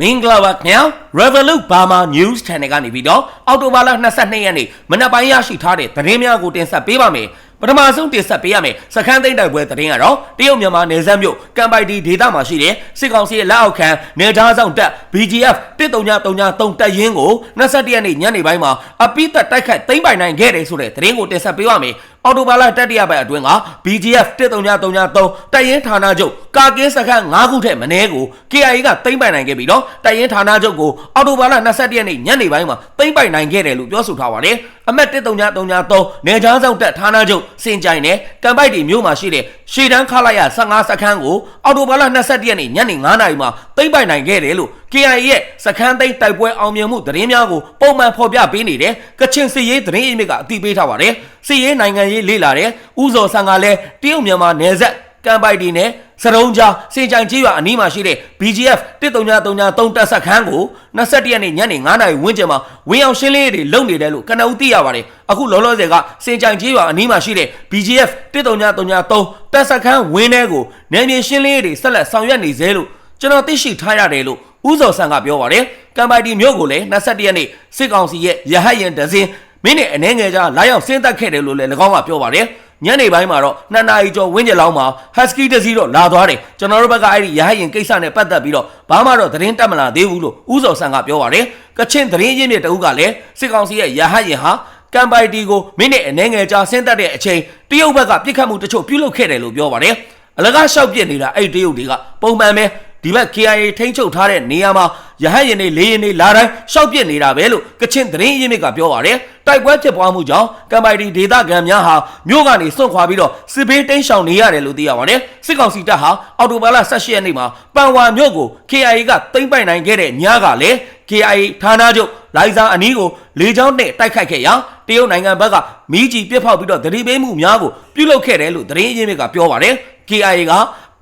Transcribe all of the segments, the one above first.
မင်္ဂလာပါခင်ဗျာ Revolut Burma News Channel ကနေပြီးတော့အော်တိုဘာလ22ရက်နေ့မနက်ပိုင်းရရှိထားတဲ့သတင်းများကိုတင်ဆက်ပေးပါမယ်ပထမဆုံးတင်ဆက်ပေးရမယ်စခန်းသိမ်းတိုက်ပွဲသတင်းကတော့တရုတ်မြန်မာနယ်စပ်မြို့ကမ်ပိုက်တီဒေသမှာရှိတဲ့စစ်ကောင်စီရဲ့လက်အောက်ခံနေသားဆောင်တပ် BGF 13933တပ်ရင်းကို21ရက်နေ့ညနေပိုင်းမှာအပိသက်တိုက်ခိုက်သိမ်းပိုင်နိုင်ခဲ့တယ်ဆိုတဲ့သတင်းကိုတင်ဆက်ပေးပါမယ် အော်တိုဘာလတတိယပတ်အတွင်းက BGF 13933တပ်ရင်းဌာနချုပ်ကာကင်းစခန်း9ခုထက်မနည်းကို KIA ကသိမ်းပိုင်နိုင်ခဲ့ပြီးတော့တပ်ရင်းဌာနချုပ်ကိုအော်တိုဘာလ21ရက်နေ့ညနေပိုင်းမှာသိမ်းပိုင်နိုင်ခဲ့တယ်လို့ပြောဆိုထားပါတယ်အမတ်13933နေချားဆောင်တပ်ဌာနချုပ်စင်ကြိုင်နဲ့ကံပိုက်တီမြို့မှာရှိတဲ့ ရှေတန်းခလာရ15စခန်းကိုအော်တိုဘာလ21ရက်နေ့ညနေ9နာရီမှာသိမ်းပိုင်နိုင်ခဲ့တယ်လို့ KIA ရဲ့စခန်းသိမ်းတိုက်ပွဲအောင်မြင်မှုသတင်းများကိုပုံမှန်ဖော်ပြပေးနေတဲ့ကချင်စစ်ရေးသတင်းအမြစ်ကအသိပေးထားပါတယ်စစ်ရေးနိုင်ငံရေးလေ့လာတဲ့ဥဇော်ဆန်ကလည်းတရုတ်မြန်မာနယ်စပ် ကမ်ပိုက်တီနဲ့စရုံးကြားစင်ကြိုင်ကြီးရွာအနီးမှာရှိတဲ့ BGF 13933တပ်စခန်းကို21ရက်နေ့ညနေ9:00နာရီဝန်းကျင်မှာဝင်းအောင်ရှင်းလင်းရေးတွေလုပ်နေတယ်လို့ကနဦးသိရပါတယ်အခုလောလောဆယ်ကစင်ကြိုင်ကြီးရွာအနီးမှာရှိတဲ့ BGF 13933တပ်စခန်းဝင်းထဲကိုနယ်မြေရှင်းလင်းရေးတွေဆက်လက်ဆောင်ရွက်နေသေးလို့ကျွန်တော်သိရှိထားရတယ်လို့ဦးစော်ဆန်ကပြောပါတယ်ကမ်ပိုက်တီမြို့ကိုလည်း21ရက်နေ့စစ်ကောင်စီရဲ့ရဟတ်ရင်ဒဇင်မင်းနဲ့အနေငယ်ကြားလာရောက်ဆင်းသက်ခဲ့တယ်လို့လည်း၎င်းကပြောပါတယ် ညနေပိုင်းမှာတော့နှစ်နာရီကျော်ဝင်းကျင်လောက်မှာ Husky တစ်စီးတော့လာသွားတယ်ကျွန်တော်တို့ဘက်ကအဲ့ဒီရဟတ်ရင်ကိစ္စနဲ့ပတ်သက်ပြီးတော့ဘာမှတော့သတင်းတက်မလာသေးဘူးလို့ဦးစော်ဆန်ကပြောပါတယ်ကချင်သတင်းရင်းမြစ်တအုပ်ကလည်းစစ်ကောင်စီရဲ့ရဟတ်ရင်ဟာကမ်ပိုက်တီကိုမိနစ်အနေငယ်ကြာဆင်းသက်တဲ့အချိန်တရုတ်ဘက်ကပြစ်ခတ်မှုတချို့ပြုလုပ်ခဲ့တယ်လို့ပြောပါတယ်အလကားလျှောက်ပြစ်နေတာအဲ့ဒီတရုတ်တွေကပုံမှန်ပဲ ဒီဘက် KIA ထိန်းချုပ်ထားတဲ့နေရာမှာရဟတ်ရင်တွေလေရင်တွေလာတိုင်းရှောက်ပြစ်နေတာပဲလို့ကချင်သတင်းရင်းမြစ်ကပြောပါတယ်တိုက်ပွဲဖြစ်ပွားမှုကြောင့်ကမ်ပိုင်တီဒေသခံများဟာမြို့ကနေစွန့်ခွာပြီးတော့စစ်ဘေးတိမ်းရှောင်နေရတယ်လို့သိရပါတယ်စစ်ကောင်စီတပ်ဟာအော်တိုဘာလ18ရက်နေ့မှာပန်ဝါမြို့ကို KIA ကသိမ်းပိုက်နိုင်ခဲ့တဲ့ညကလည်း KIA ဌာနချုပ်လိုင်ဇာအနီးကိုလေကြောင်းနဲ့တိုက်ခိုက်ခဲ့ရာတရုတ်နိုင်ငံဘက်ကမီးကြီးပြစ်ဖောက်ပြီးတော့တတိပေးမှုများကိုပြုလုပ်ခဲ့တယ်လို့သတင်းရင်းမြစ်ကပြောပါတယ် KIA က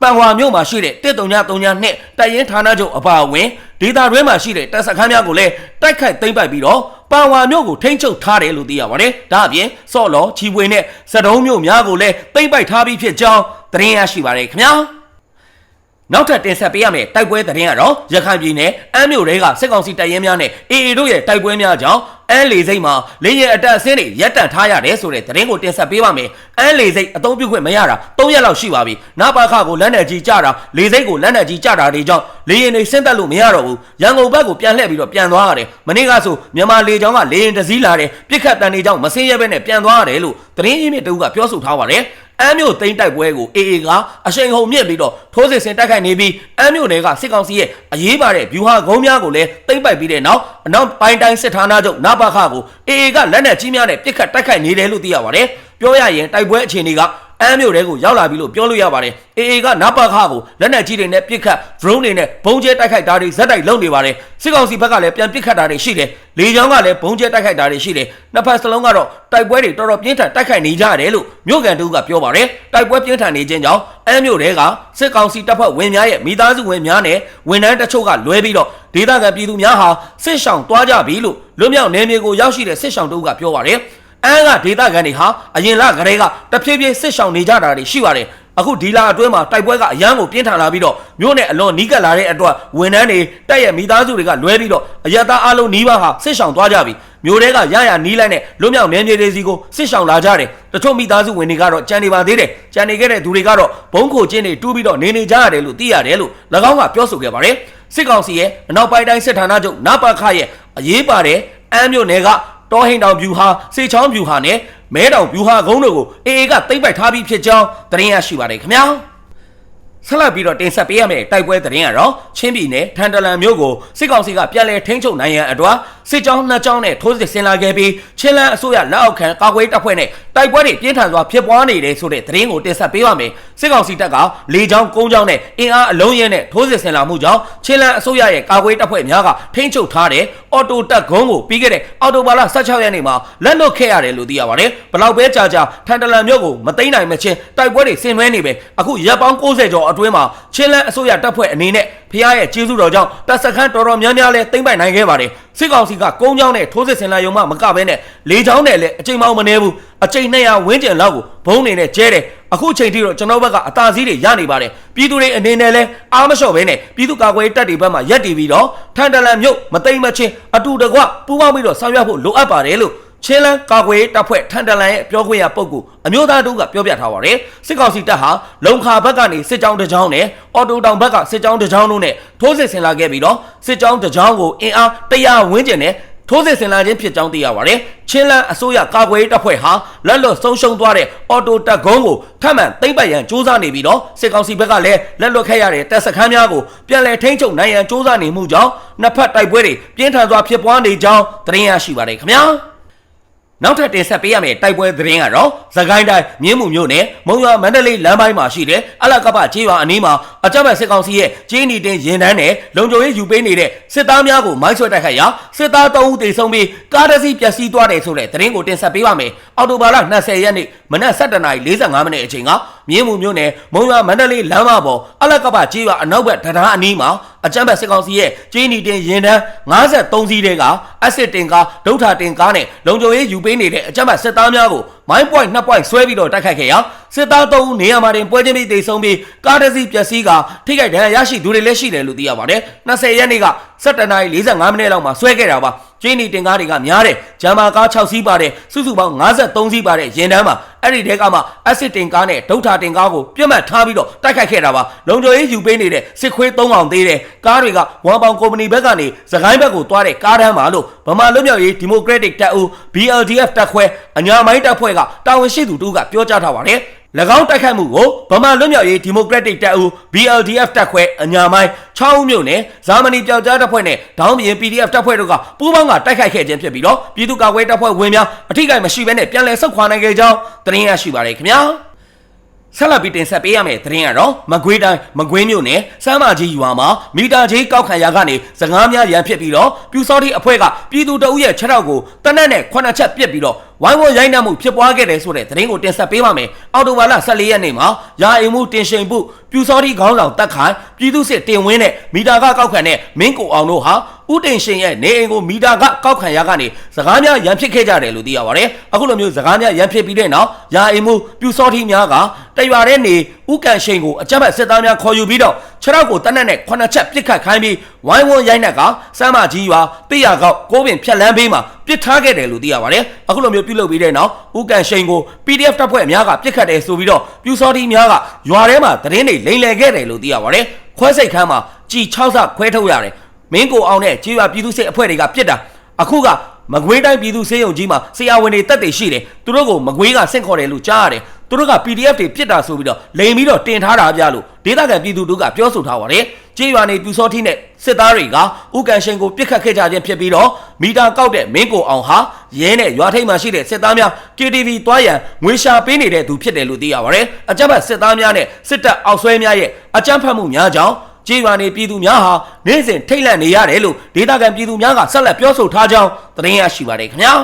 ပန်ဝါမြို့မှာရှိတဲ့139နဲ့တိုက်ရင်ဌာနချုပ်အပါအဝင်ဒေသတွင်းမှာရှိတဲ့တပ်စခန်းများကိုလည်းတိုက်ခိုက်သိမ်းပိုက်ပြီးတော့ပန်ဝါမြို့ကိုထိန်းချုပ်ထားတယ်လို့သိရပါတယ်။ဒါအပြင်စော့လော်ချီပွေနဲ့စတုံးမြို့များကိုလည်းသိမ်းပိုက်ထားပြီးဖြစ်ကြောင်းသတင်းရရှိပါတယ်ခင်ဗျာ။နောက်ထပ်တင်ဆက်ပေးရမယ့်တိုက်ပွဲသတင်းကတော့ရခိုင်ပြည်နယ်အမ်းမြို့တွေကစစ်ကောင်စီတပ်ရင်းများနဲ့ AA တို့ရဲ့တိုက်ပွဲများကြောင့် အမ်းလေစိတ်မှာလေရင်အတက်အဆင်းတွေရပ်တန့်ထားရတယ်ဆိုတဲ့သတင်းကိုတင်ဆက်ပေးပါမယ်။အမ်းလေစိတ်အသုံးပြုခွင့်မရတာ၃ရက်လောက်ရှိပါပြီ။နပါခကိုလက်နယ်ကြီးကြတာလေစိတ်ကိုလက်နယ်ကြီးကြတာတွေကြောင့်လေရင်တွေဆင်းသက်လို့မရတော့ဘူး။ရန်ကုန်ဘက်ကိုပြန်လှည့်ပြီးတော့ပြန်သွားရတယ်။မနေ့ကဆိုမြန်မာလေကြောင်းကလေရင်တစ်စီးလာတယ်ပြစ်ခတ်တန်တွေကြောင့်မဆင်းရဲဘဲနဲ့ပြန်သွားရတယ်လို့သတင်းရင်းမြစ်တူကပြောဆိုထားပါတယ်။ အမ်းမြို့သိမ်းတိုက်ပွဲကို AA ကအရှိန်ဟုန်မြင့်ပြီးတော့ထိုးစစ်ဆင်တိုက်ခိုက်နေပြီးအမ်းမြို့နယ်ကစစ်ကောင်စီရဲ့အရေးပါတဲ့ဗျူဟာကုန်းများကိုလည်းသိမ်းပိုက်ပြီးတဲ့နောက်အနောက်ပိုင်းတိုင်းစစ်ဌာနချုပ်နပခကို AA ကလက်နက်ကြီးများနဲ့ပစ်ခတ်တိုက်ခိုက်နေတယ်လို့သိရပါတယ်။ပြောရရင်တိုက်ပွဲအခြေအနေက အမ်းမြို့တဲကိုရောက်လာပြီလို့ပြောလို့ရပါတယ်။ AA ကနပခကိုလက်နက်ကြီးတွေနဲ့ပစ်ခတ် drone တွေနဲ့ဘုံကျဲတိုက်ခိုက်တာတွေဇက်တိုက်လုပ်နေပါတယ်။စစ်ကောင်စီဘက်ကလည်းပြန်ပစ်ခတ်တာတွေရှိတယ်။လေကြောင်းကလည်းဘုံကျဲတိုက်ခိုက်တာတွေရှိတယ်။နှစ်ဖက်စလုံးကတော့တိုက်ပွဲတွေတော်တော်ပြင်းထန်တိုက်ခိုက်နေကြတယ်လို့မြို့ကန်တူကပြောပါတယ်။တိုက်ပွဲပြင်းထန်နေခြင်းကြောင့်အမ်းမြို့တဲကစစ်ကောင်စီတပ်ဖွဲ့ဝင်များရဲ့မိသားစုဝင်များနဲ့ဝန်ထမ်းတချို့ကလွဲပြီးတော့ဒေသခံပြည်သူများဟာစစ်ဆောင်သွားကြပြီလို့လွတ်မြောက်နေမြေကိုရောက်ရှိတဲ့စစ်ဆောင်တို့ကပြောပါတယ်။ အန်းကဒေသခံတွေဟာအရင်လကတည်းကတဖြည်းဖြည်းစစ်ဆောင်နေကြတာတွေရှိပါတယ်အခုဒီလာအတွင်းမှာတိုက်ပွဲကအရန်ကိုပြင်းထန်လာပြီးတော့မြို့နယ်အလွန်နီးကပ်လာတဲ့အတွက်ဝန်ထမ်းတွေတက်ရဲ့မိသားစုတွေကလွဲပြီးတော့အရတားအလုံးနီးပါးဟာစစ်ဆောင်သွားကြပြီမြို့တဲကရရနီးလိုက်နဲ့လွတ်မြောက်နေမြေတွေစီကိုစစ်ဆောင်လာကြတယ်တချို့မိသားစုဝင်တွေကတော့ကြံနေပါသေးတယ်ကြံနေခဲ့တဲ့သူတွေကတော့ဘုံခိုချင်းတွေတူးပြီးတော့နေနေကြရတယ်လို့သိရတယ်လို့၎င်းကပြောဆိုခဲ့ပါတယ်စစ်ကောင်စီရဲ့အနောက်ပိုင်းတိုင်းစစ်ဌာနချုပ်နပခရဲ့အရေးပါတဲ့အမ်းမြို့နယ်က တောဟိန်တောင်ဗျူဟာစေချောင်းဗျူဟာနဲ့မဲတောင်ဗျူဟာကုန်းတို့ကိုအေအေကသိမ့်ပိုက်ထားပြီးဖြစ်ကြောင်းသတင်းရရှိပါတယ်ခင်ဗျာဆက်လက်ပြီးတော့တင်ဆက်ပေးရမယ့်တိုက်ပွဲသတင်းကတော့ချင်းပြည်နယ်ထန်တလန်မြို့ကိုစစ်ကောင်စီကပြန်လည်ထိန်းချုပ်နိုင်ရန်အတွက်စစ်ကြောင်းနှစ်ကြောင်းနဲ့ထိုးစစ်ဆင်လာခဲ့ပြီးချင်းလန်းအစိုးရလက်အောက်ခံကာကွယ်တပ်ဖွဲ့နဲ့တိုက်ပွဲတွေပြင်းထန်စွာဖြစ်ပွားနေတယ်ဆိုတဲ့သတင်းကိုတင်ဆက်ပေးပါမယ်စစ်ကောင်စီတပ်ကလေကြောင်းကုန်းကြောင်းနဲ့အင်အားအလုံးရဲနဲ့ထိုးစစ်ဆင်လာမှုကြောင့်ချင်းလန်းအစိုးရရဲ့ကာကွယ်တပ်ဖွဲ့များကထိန်းချုပ်ထားတဲ့အော်တိုတပ်ဂုံးကိုပြီးခဲ့တဲ့အော်တိုဘာလ16ရက်နေ့မှာလက်လွတ်ခဲ့ရတယ်လို့သိရပါတယ်ဘလောက်ပဲကြာကြာထန်တလန်မြို့ကိုမသိမ်းနိုင်မချင်းတိုက်ပွဲတွေဆင်နွှဲနေပဲအခုရပ်ပေါင်း60ကျော်အတွင်းမှာချင်းလန်းအစိုးရတပ်ဖွဲ့အနေနဲ့ ဖះရဲ့ကျေးဇူးတော်ကြောင့်တပ်စခန်းတော်တော်များများလဲသိမ့်ပိုင်နိုင်ခဲ့ပါတယ်စစ်ကောင်စီကကုန်းချောင်းနဲ့ထိုးစစ်ဆင်လာရုံမှမကဘဲနဲ့လေချောင်းနဲ့လည်းအချိန်မောင်းမနေဘူးအချိန်200ဝန်းကျင်လောက်ကိုဘုံနေနဲ့ကျဲတယ်အခုချိန်ထိတော့ကျွန်တော်ဘက်ကအသာစီးတွေရနေပါတယ်ပြည်သူတွေအနေနဲ့လဲအားမလျှော့ဘဲနဲ့ပြည်သူကာကွယ်ရေးတပ်တွေဘက်မှာရက်တည်ပြီးတော့ထန်တလန်မြို့မသိမ့်မချင်းအတူတကွပူးပေါင်းပြီးတော့ဆောင်ရွက်ဖို့လိုအပ်ပါတယ်လို့ ချင်းလန်းကာကွယ်ရေးတပ်ဖွဲ့ထန်တလန်ရဲ့ပြောခွင့်ရပုဂ္ဂိုလ်အမျိုးသားတို့ကပြောပြထားပါတယ်စစ်ကောင်စီတပ်ဟာလုံခါဘက်ကနေစစ်ကြောင်းတစ်ကြောင်းနဲ့အော်တိုတောင်ဘက်ကစစ်ကြောင်းတစ်ကြောင်းတို့နဲ့ထိုးစစ်ဆင်လာခဲ့ပြီးတော့စစ်ကြောင်းတစ်ကြောင်းကိုအင်အား100ဝန်းကျင်နဲ့ထိုးစစ်ဆင်လာခြင်းဖြစ်ကြောင်းသိရပါတယ်။ချင်းလန်းအစိုးရကာကွယ်ရေးတပ်ဖွဲ့ဟာလက်လွတ်ဆုံးရှုံးသွားတဲ့အော်တိုတက်ကုန်းကိုထပ်မံသိမ်းပိုက်ရန်စ조사နေပြီးတော့စစ်ကောင်စီဘက်ကလည်းလက်လွတ်ခဲ့ရတဲ့တပ်စခန်းများကိုပြန်လည်ထိန်းချုပ်နိုင်ရန်စ조사နေမှုကြောင့်နှစ်ဖက်တိုက်ပွဲတွေပြင်းထန်စွာဖြစ်ပွားနေကြောင်းသတင်းရရှိပါတယ်ခင်ဗျာ။ နောက်ထပ်တင်ဆက်ပေးရမယ့်တိုက်ပွဲသတင်းကတော့သခိုင်းတိုင်းမြင်းမှုမြို့နယ်မုံရွာမန္တလေးလမ်းပိုင်းမှာရှိတဲ့အလကပကျေးရွာအနီးမှာအကြမ်းဖက်စစ်ကောင်စီရဲ့ကျေးနီတင်ရင်တန်းနဲ့လုံခြုံရေးယူပေးနေတဲ့စစ်သားများကိုမိုင်းဆွဲတိုက်ခိုက်ရာစစ်သား3ဦးသေဆုံးပြီးကားတစ်စီးပျက်စီးသွားတယ်ဆိုတဲ့သတင်းကိုတင်ဆက်ပေးပါမယ်။အော်တိုဘာလ20ရက်နေ့မနက်7:45မိနစ်အချိန်ကမြင်းမှုမြို့နယ်မုံရွာမန္တလေးလမ်းမပေါ်အလကပကျေးရွာအနောက်ဘက်တရားအနီးမှာ အကြမ်းဖက်စစ်ကောင်စီရဲ့ကျေးနီတင်ရင်တန်း53စီးတဲကအက်စစ်တင်ကားဒုဋ္ဌာတင်ကားနဲ့လုံခြုံရေးယူပေးနေတဲ့အကြမ်းဖက်စစ်သားများကို မိုင်းပွိုင်းနှစ်ပွိုင်းဆွဲပြီးတော့တိုက်ခိုက်ခဲ့ရာစစ်သား3ဦးနေရာမှာတင်ပွဲချင်းပြီးတိတ်ဆုံးပြီးကားတစ်စီးပျက်စီးကထိခိုက်ဒဏ်ရာရရှိသူတွေလည်းရှိတယ်လို့သိရပါတယ်20ရက်နေ့က17:45မိနစ်လောက်မှာဆွဲခဲ့တာပါကျင်းနီတင်ကားတွေကများတယ်ဂျမ်မာကား6စီးပါတယ်စုစုပေါင်း53စီးပါတယ်ရင်တန်းမှာအဲ့ဒီတဲကမှအက်စစ်တင်ကားနဲ့ဒုဋ္ဌာတင်ကားကိုပြတ်မှတ်ထားပြီးတော့တိုက်ခိုက်ခဲ့တာပါလုံခြုံရေးယူပေးနေတဲ့စစ်ခွေး3အောင်သေးတယ်ကားတွေကဝမ်ပေါင်ကုမ္ပဏီဘက်ကနေစကိုင်းဘက်ကိုသွားတဲ့ကားတန်းမှာလို့ဗမာလွတ်မြောက်ရေးဒီမိုကရက်တစ်တပ်ဦး BLDF တပ်ခွဲအညာမိုင်းတပ်ဖွဲ့ကတာဝန်ရှိသူတို့ကပြောကြားထားပါတယ်၎င်းတိုက်ခိုက်မှုကိုဗမာလွတ်မြောက်ရေးဒီမိုကရက်တစ်တပ်ဦး BLDF တပ်ခွဲအညာမိုင်း6ဦးမြို့နယ်ဇာမနီပျောက်ကြားတပ်ဖွဲ့နဲ့ဒေါင်းပြင် PDF တပ်ဖွဲ့တို့ကပူးပေါင်းကတိုက်ခိုက်ခဲ့ခြင်းဖြစ်ပြီးတော့ပြည်သူ့ကာကွယ်တပ်ဖွဲ့ဝင်များအထိကိမရှိဘဲနဲ့ပြန်လည်ဆုတ်ခွာနိုင်ခဲ့ကြောင်းသတင်းရရှိပါတယ်ခင်ဗျာဆက်လက်ပြီးတင်ဆက်ပေးရမယ့်သတင်းကတော့မကွေးတိုင်းမကွေးမြို့နယ်စမ်းမကြီးရွာမှာမီတာကြီးကောက်ခံရာကနေစကားများရန်ဖြစ်ပြီးတော့ပြူစောတိအဖွဲ့ကပြည်သူတအုပ်ရဲ့ခြေထောက်ကိုတနက်နဲ့ခုနှစ်ချက်ပစ်ပြီးတော့ ဝိုင်းဝန်းရိုက်နှက်မှုဖြစ်ပွားခဲ့တယ်ဆိုတဲ့သတင်းကိုတင်ဆက်ပေးပါမယ်။အော်တိုဘာလ14ရက်နေ့မှာရာအိမ်မှုတင်ရှင်မှုပြူစောတိခေါင်းဆောင်တက်ခိုင်ပြည်သူစစ်တင်ဝင်းနဲ့မီတာကကောက်ခံတဲ့မင်းကိုအောင်တို့ဟာဦးတင်ရှင်ရဲ့နေအိမ်ကိုမီတာကကောက်ခံရာကနေစကားများရန်ဖြစ်ခဲ့ကြတယ်လို့သိရပါတယ်။အခုလိုမျိုးစကားများရန်ဖြစ်ပြီးတဲ့နောက်ရာအိမ်မှုပြူစောတိများကတရွာတဲ့နေ ဦးကန်ရှိန်ကိုအကြမ်းဖက်စစ်သားများခေါ်ယူပြီးတော့ခြေထောက်ကိုတနက်နဲ့ခုနှစ်ချက်ပစ်ခတ်ခိုင်းပြီးဝိုင်းဝန်းရိုက်နှက်ကစမ်းမကြီးရွာပိရကောက်ကိုပင်ဖြက်လန်းဘေးမှာပစ်ထားခဲ့တယ်လို့သိရပါတယ်။အခုလိုမျိုးပြုလုပ်ပြီးတဲ့နောက်ဦးကန်ရှိန်ကို PDF တပ်ဖွဲ့များကပစ်ခတ်တယ်ဆိုပြီးတော့ပြူစောတိများကရွာထဲမှာသတင်းတွေလိမ်လည်ခဲ့တယ်လို့သိရပါတယ်။ခွဲစိတ်ခန်းမှာကြည်6ဆခွဲထုတ်ရတယ်။မင်းကိုအောင်နဲ့ကြေးရွာပြည်သူစစ်အဖွဲ့တွေကပြစ်တာအခုကမကွေးတိုင်းပြည်သူစေယုံကြီးမှာဆရာဝန်တွေတက်တွေရှိတယ်သူတို့ကိုမကွေးကဆင့်ခေါ်တယ်လို့ကြားရတယ် သူတို့က PDF တွေပြစ်တာဆိုပြီးတော့လိန်ပြီးတော့တင်ထားတာပြလို့ဒေသခံပြည်သူတို့ကပြောဆိုထားပါတယ်ကြေးရွာနေပြူစောထီးနဲ့စစ်သားတွေကဥကန်ရှင်ကိုပြစ်ခတ်ခဲ့ကြခြင်းဖြစ်ပြီးတော့မီတာကောက်တဲ့မင်းကိုအောင်ဟာရဲနဲ့ရွာထိပ်မှာရှိတဲ့စစ်သားများ KTV တွားရန်ငွေရှာပေးနေတဲ့သူဖြစ်တယ်လို့သိရပါတယ်အကြမ်းဖက်စစ်သားများနဲ့စစ်တပ်အောက်ဆွဲများရဲ့အကြမ်းဖက်မှုများကြောင့်ကြေးရွာနေပြည်သူများဟာနေ့စဉ်ထိတ်လန့်နေရတယ်လို့ဒေသခံပြည်သူများကဆက်လက်ပြောဆိုထားကြောင်းသတင်းရရှိပါတယ်ခင်ဗျာ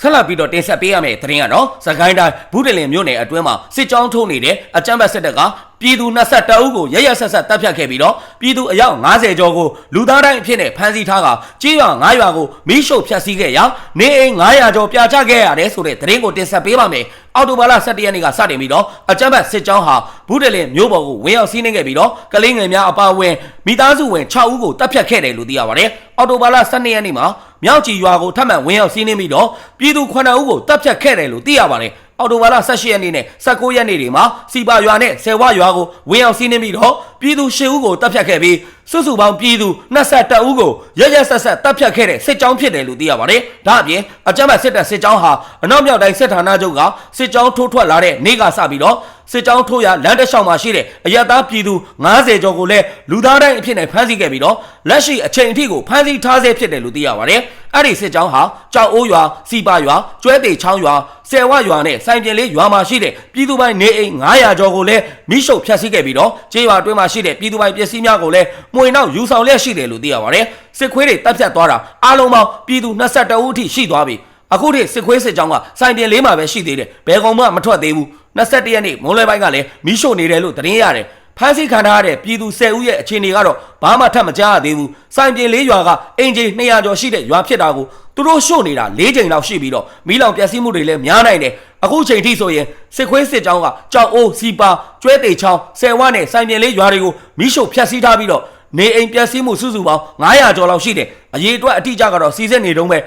ဆက်လက်ပြီးတော့တင်ဆက်ပေးရမယ့်သတင်းကတော့စကိုင်းတိုင်းဘူးတလင်မြို့နယ်အတွင်းမှာစစ်ကြောင်းထိုးနေတဲ့အကြမ်းဖက်စစ်တပ်က ပြည်သူ22ဦးကိုရရဆက်ဆက်တပ်ဖြတ်ခဲ့ပြီးတော့ပြည်သူအယောက်90ကျော်ကိုလူသားတိုင်းအဖြစ်နဲ့ဖမ်းဆီးထားကကြေးရွာ9ရွာကိုမိရှုဖျက်ဆီးခဲ့ရာနေအိမ်900ကျော်ပြာချခဲ့ရတယ်ဆိုတဲ့သတင်းကိုတင်ဆက်ပေးပါမယ်။အော်တိုဘာလ17ရက်နေ့ကစတင်ပြီးတော့အကြမ်းဖက်စစ်ကြောင်းဟာဘူးတလင်မြို့ပေါ်ကိုဝင်ရောက်စီးနှင်းခဲ့ပြီးတော့ကလေးငယ်များအပါအဝင်မိသားစုဝင်6ဦးကိုတပ်ဖြတ်ခဲ့တယ်လို့သိရပါတယ်။အော်တိုဘာလ12ရက်နေ့မှာမြောက်ကြီးရွာကိုထပ်မံဝင်ရောက်စီးနှင်းပြီးတော့ပြည်သူ9ဦးကိုတပ်ဖြတ်ခဲ့တယ်လို့သိရပါတယ်။ အော်တိုဘာလ18ရက်နေ့နဲ့19ရက်နေ့တွေမှာစီပါရွာနဲ့ဆယ်ဝရွာကိုဝင်ရောက်စီးနှင်းပြီးတော့ပြည်သူ10ဦးကိုတပ်ဖြတ်ခဲ့ပြီးစုစုပေါင်းပြည်သူ22ဦးကိုရရဆက်ဆက်တပ်ဖြတ်ခဲ့တဲ့စစ်ကြောင်းဖြစ်တယ်လို့သိရပါတယ်။ဒါအပြင်အကြမ်းဖက်စစ်တပ်စစ်ကြောင်းဟာအနောက်မြောက်တိုင်းစစ်ဌာနချုပ်ကစစ်ကြောင်းထိုးထွက်လာတဲ့နေ့ကစပြီးတော့ စစ်ကြောင်းထိုးရလမ်းတစ်လျှောက်မှာရှိတဲ့အရတားပြည်သူ90ကျော်ကိုလည်းလူသားတိုင်းအဖြစ်နဲ့ဖမ်းဆီးခဲ့ပြီးတော့လက်ရှိအချိန်အထိကိုဖမ်းဆီးထားဆဲဖြစ်တယ်လို့သိရပါတယ်။အဲ့ဒီစစ်ကြောင်းဟာကြောက်အိုးရွာစီပါရွာကျွဲတေချောင်းရွာဆယ်ဝရွာနဲ့စိုင်ပြင်လေးရွာမှာရှိတဲ့ပြည်သူပိုင်းနေအိမ်900ကျော်ကိုလည်းမိရှုပ်ဖျက်ဆီးခဲ့ပြီးတော့ကျေးရွာအတွင်းမှာရှိတဲ့ပြည်သူပိုင်းပစ္စည်းများကိုလည်းမှွေနောက်ယူဆောင်လျက်ရှိတယ်လို့သိရပါတယ်။စစ်ခွေးတွေတပ်ဖြတ်သွားတာအားလုံးပေါင်းပြည်သူ22ဦးအထိရှိသွားပြီ။အခုထိစစ်ခွေးစစ်ကြောင်းကစိုင်ပြင်လေးမှာပဲရှိသေးတယ်ဘယ်ကောင်မှမထွက်သေးဘူး 21ရက်နေ့မွန်းလွဲပိုင်းကလည်းမီးရှို့နေတယ်လို့သတင်းရတယ်ဖမ်းဆီးခံထားရတဲ့ပြည်သူ10ဦးရဲ့အခြေအနေကတော့ဘာမှထပ်မကြားရသေးဘူးစိုင်ပြင်လေးရွာကအင်ဂျင်200ကျော်ရှိတဲ့ရွာဖြစ်တာကိုသူတို့ရှို့နေတာ၄ချိန်လောက်ရှိပြီးတော့မီးလောင်ပျက်စီးမှုတွေလည်းများနိုင်တယ်အခုချိန်ထိဆိုရင်စစ်ခွေးစစ်ကြောင်းကကြောက်အိုးစီပါကျွဲတေချောင်းဆယ်ဝနဲ့စိုင်ပြင်လေးရွာတွေကိုမိရှုဖျက်ဆီးထားပြီးတော့နေအိမ်ပျက်စီးမှုစုစုပေါင်း900ကျော်လောက်ရှိတယ်အရေးအတွက်အတိအကျကတော့စီစစ်နေတုန်းပဲ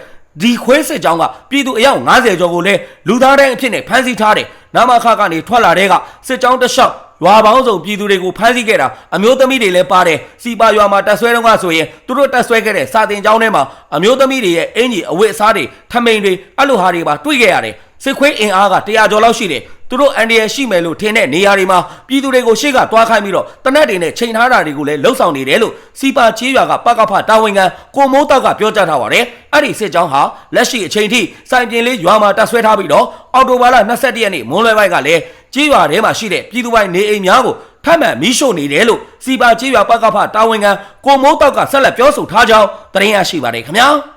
ဒီခွေးစစ်ကြောင်းကပြည်သူအယောက်90ကျော်ကိုလည်းလူသားတိုင်းအဖြစ်နဲ့ဖမ်းဆီးထားတယ် နာမခကနေထွက်လာတဲ့ကစစ်ကြောင်းတစ်လျှောက်ရွာပေါင်းစုံပြည်သူတွေကိုဖမ်းဆီးခဲ့တာအမျိုးသမီးတွေလည်းပါတယ်စီပါရွာမှာတက်ဆွဲတော့ကဆိုရင်သူတို့တက်ဆွဲခဲ့တဲ့စာတင်ကျောင်းထဲမှာအမျိုးသမီးတွေရဲ့အင်ကြီးအဝတ်အစားတွေထမိန်တွေအဲ့လိုဟာတွေပါတွေ့ခဲ့ရတယ် စစ်ခွေးအင်အားက100ကျော်လောက်ရှိတယ်သူတို့အန်ဒီရရှိမယ်လို့ထင်တဲ့နေရာတွေမှာပြည်သူတွေကိုရှေ့ကတွားခိုင်းပြီးတော့တနက်တွေနဲ့ချိန်ထားတာတွေကိုလည်းလှုပ်ဆောင်နေတယ်လို့စီပါချေးရွာကပကဖတာဝန်ခံကိုမိုးတောက်ကပြောကြားထားပါတယ်အဲ့ဒီစစ်ကြောင်းဟာလက်ရှိအချိန်ထိစိုင်ပြင်လေးရွာမှာတက်ဆွဲထားပြီးတော့အော်တိုဘာလ22ရက်နေ့မွန်းလွဲပိုင်းကလည်းကြေးရွာထဲမှာရှိတဲ့ပြည်သူပိုင်းနေအိမ်များကိုထပ်မံမီးရှို့နေတယ်လို့စီပါကြေးရွာပကဖတာဝန်ခံကိုမိုးတောက်ကဆက်လက်ပြောဆိုထားကြောင်းသတင်းရရှိပါတယ်ခင်ဗျာ